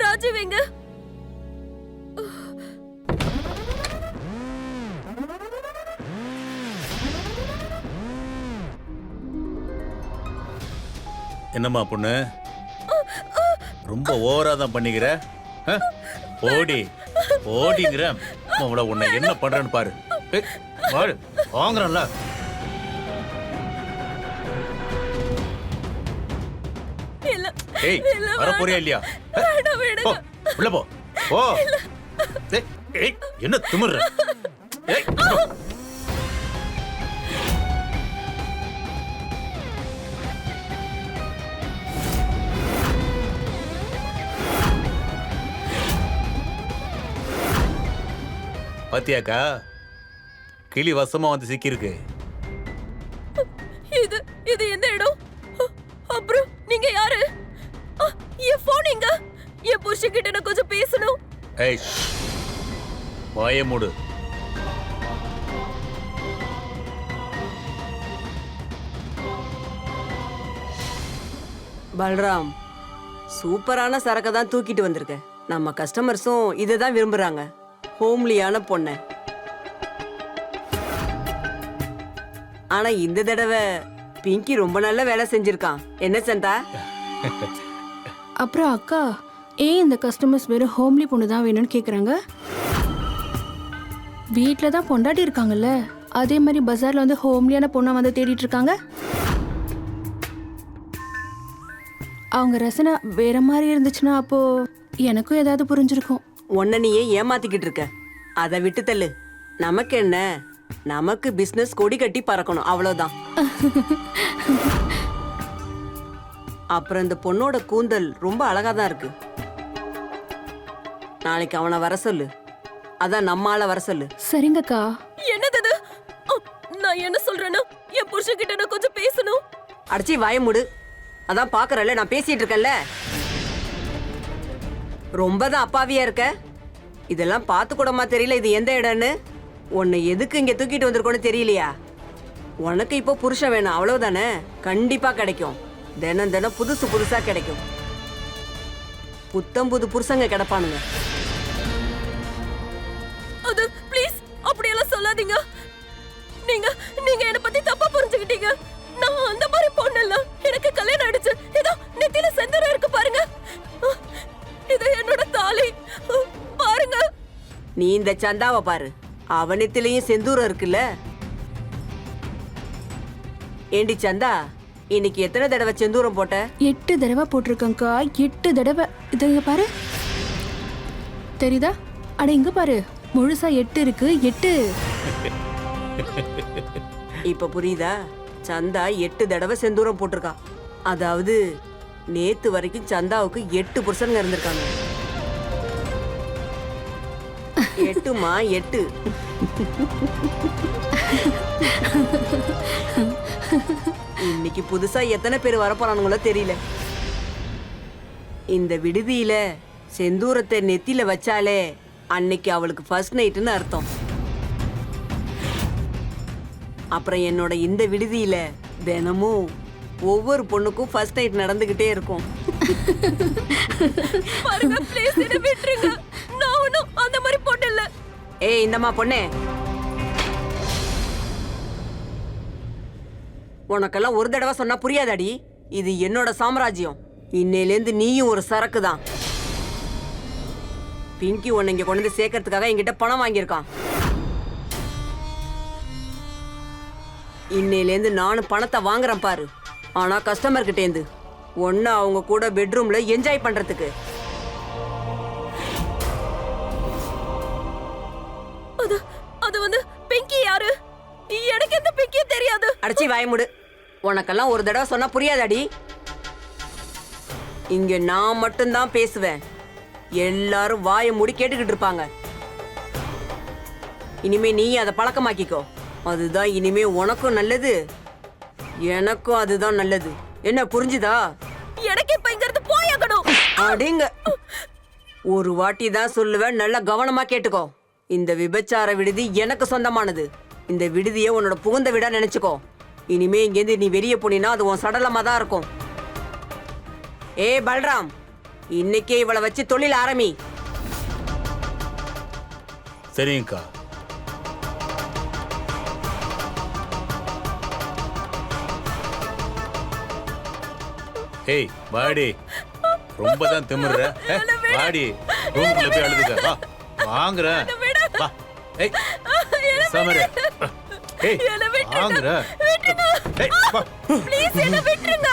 ராஜீவ் எங்க? என்னம்மா பொண்ணு? ரொம்ப ஓவரா தான் பண்ணிக்கிற? ஓடி ஓடிங்கிற. உன்னை என்ன பண்றேன்னு பாரு. வாங்குறேன்ல. ஏய் வர போறியா இல்லையா? போ உள்ள போ. போ. ஏய், என்ன திமிர்ற? ஏய். பாத்தியாக்கா கிளி வசமா வந்து சிக்கியிருக்கு. இது இது எந்த இடம்? அப்புறம் நீங்க யாரு? என் போன் எங்க? என் புருஷன் கிட்ட நான் கொஞ்சம் பேசணும். ஏய். வாயை மூடு. பல்ராம் சூப்பரான சரக்கை தான் தூக்கிட்டு வந்திருக்க. நம்ம கஸ்டமர்ஸும் இதை தான் விரும்புறாங்க. ஹோம்லியான பொண்ணை. ஆனா இந்த தடவை பிங்கி ரொம்ப நல்ல வேலை செஞ்சிருக்கான். என்ன சந்தா? அப்புறம் அக்கா ஏன் இந்த கஸ்டமர்ஸ் வெறும் ஹோம்லி பொண்ணு தான் வேணும்னு கேட்குறாங்க வீட்டில் தான் பொண்டாட்டி இருக்காங்கல்ல அதே மாதிரி பஜாரில் வந்து ஹோம்லியான பொண்ணை வந்து தேடிட்டு இருக்காங்க? அவங்க ரசனை வேற மாதிரி இருந்துச்சுன்னா அப்போ எனக்கும் ஏதாவது புரிஞ்சிருக்கும். உன்னை நீயே ஏமாத்திக்கிட்டு இருக்க. அதை விட்டு தள்ளு. நமக்கு என்ன? நமக்கு பிசினஸ் கொடி கட்டி பறக்கணும். அவ்வளவுதான். அப்புறம் இந்த பொண்ணோட கூந்தல் ரொம்ப அழகா தான் இருக்கு. நாளைக்கு அவனை வர சொல்லு. அதான் நம்ம ஆளை வர சொல்லு. சரிங்கக்கா. என்னது இது அ, நான் என்ன சொல்றேன்னா என் புருஷன் கிட்ட நான் கொஞ்சம் பேசணும். அடிச்சி வாய மூடு. அதான் பாக்குறல்ல நான் பேசிட்டு இருக்கேன்ல. ரொம்ப தான் அப்பாவியா இருக்க? இதெல்லாம் பார்த்து கூடமா தெரியல இது எந்த இடம்னு? உன்னை எதுக்கு இங்க தூக்கிட்டு வந்திருக்கோன்னு தெரியலையா? உனக்கு இப்போ புருஷன் வேணும் அவ்வளவுதானே? கண்டிப்பா கிடைக்கும். தினம் தினம் புதுசு புதுசா கிடைக்கும். புத்தம் புது புருஷங்க கிடப்பானுங்க. அது ப்ளீஸ் அப்படியெல்லாம் சொல்லாதீங்க. நீங்க நீங்க என்ன பத்தி தப்பா புரிஞ்சுக்கிட்டீங்க. நான் அந்த மாதிரி பொண்ணு இல்ல. எனக்கு கல்யாணம் ஆயிடுச்சு. இதோ நெத்தியில செந்தரம் இருக்கு பாருங்க. இது என்னோட தாலி. பாருங்க. நீ இந்த சந்தாவை பாரு. அவனத்திலையும் செந்தூரம் இருக்குல்ல. ஏண்டி சந்தா? இன்னைக்கு எத்தனை தடவை செந்தூரம் போட்ட? எட்டு தடவை போட்டிருக்கேங்க்கா எட்டு தடவை. இதை இங்க பாரு. தெரியுதா? அட இங்க பாரு. முழுசா எட்டு இருக்கு. எட்டு. இப்ப புரியுதா? சந்தா எட்டு தடவை செந்தூரம் போட்டிருக்கா. அதாவது நேத்து வரைக்கும் சந்தாவுக்கு எட்டு புருஷனுங்க இருந்திருக்காங்க. எட்டுமா? எட்டு. இன்னைக்கு புதுசா எத்தனை பேர் வரப்போறானுங்களோ தெரியல. இந்த விடுதியில செந்தூரத்தை நெத்தியில வச்சாலே அன்னைக்கு அவளுக்கு ஃபர்ஸ்ட் நைட்டுன்னு அர்த்தம். அப்புறம் என்னோட இந்த விடுதியில தினமும் ஒவ்வொரு பொண்ணுக்கும் ஃபர்ஸ்ட் நைட் நடந்துகிட்டே இருக்கும். நான் ஒன்றும் அந்த மாதிரி பொண்ணு இல்ல. ஏய் இந்தம்மா பொண்ணே. உனக்கெல்லாம் ஒரு தடவை சொன்னா புரியாதாடி? இது என்னோட சாம்ராஜ்யம். இன்னையிலேருந்து நீயும் ஒரு சரக்கு தான் பிங்கி உன்னை இங்க கொண்டு வந்து சேர்க்கறதுக்காக என்கிட்ட பணம் வாங்கியிருக்கான். இன்னையிலேருந்து நானும் பணத்தை வாங்குறேன் பாரு. ஆனா கஸ்டமர் கிட்டேந்து. ஒன்னு அவங்க கூட பெட்ரூம்ல என்ஜாய் பண்றதுக்கு. அடிச்சி வாயமுடு உனக்கெல்லாம் ஒரு தடவை சொன்னா புரியாதாடி. இங்க நான் மட்டும்தான் பேசுவேன். எல்லாரும் வாயை மூடி கேட்டுக்கிட்டு இருப்பாங்க. இனிமே நீ அதை பழக்கமாக்கிக்கோ. அதுதான் இனிமே உனக்கும் நல்லது. எனக்கும் அதுதான் நல்லது. என்ன புரிஞ்சுதா? எனக்கு இப்ப இங்க இருந்து போயாகணும் அடிங்க. ஒரு வாட்டி தான் சொல்லுவேன். நல்லா கவனமா கேட்டுக்கோ. இந்த விபச்சார விடுதி எனக்கு சொந்தமானது. இந்த விடுதியை உன்னோட புகுந்த விடா நினைச்சுக்கோ. இனிமே இங்கேருந்து நீ வெளியே போனீன்னா அது உன் சடலமா தான் இருக்கும். ஏ பல்ராம் இன்னைக்கே இவளை வச்சு தொழில் ஆரம்பி. சரிங்கக்கா. ஏய் வாடி. ரொம்ப தான் திமிர்ற வாடி. ரூமுக்குள்ள போய் அழுதுக்க. வா வாங்குறேன். வா. ஏய் சமரு. என்னை விட்டுருங்க. வாங்குற ஏய் வா. ப்ளீஸ் என்ன விட்டுருங்க.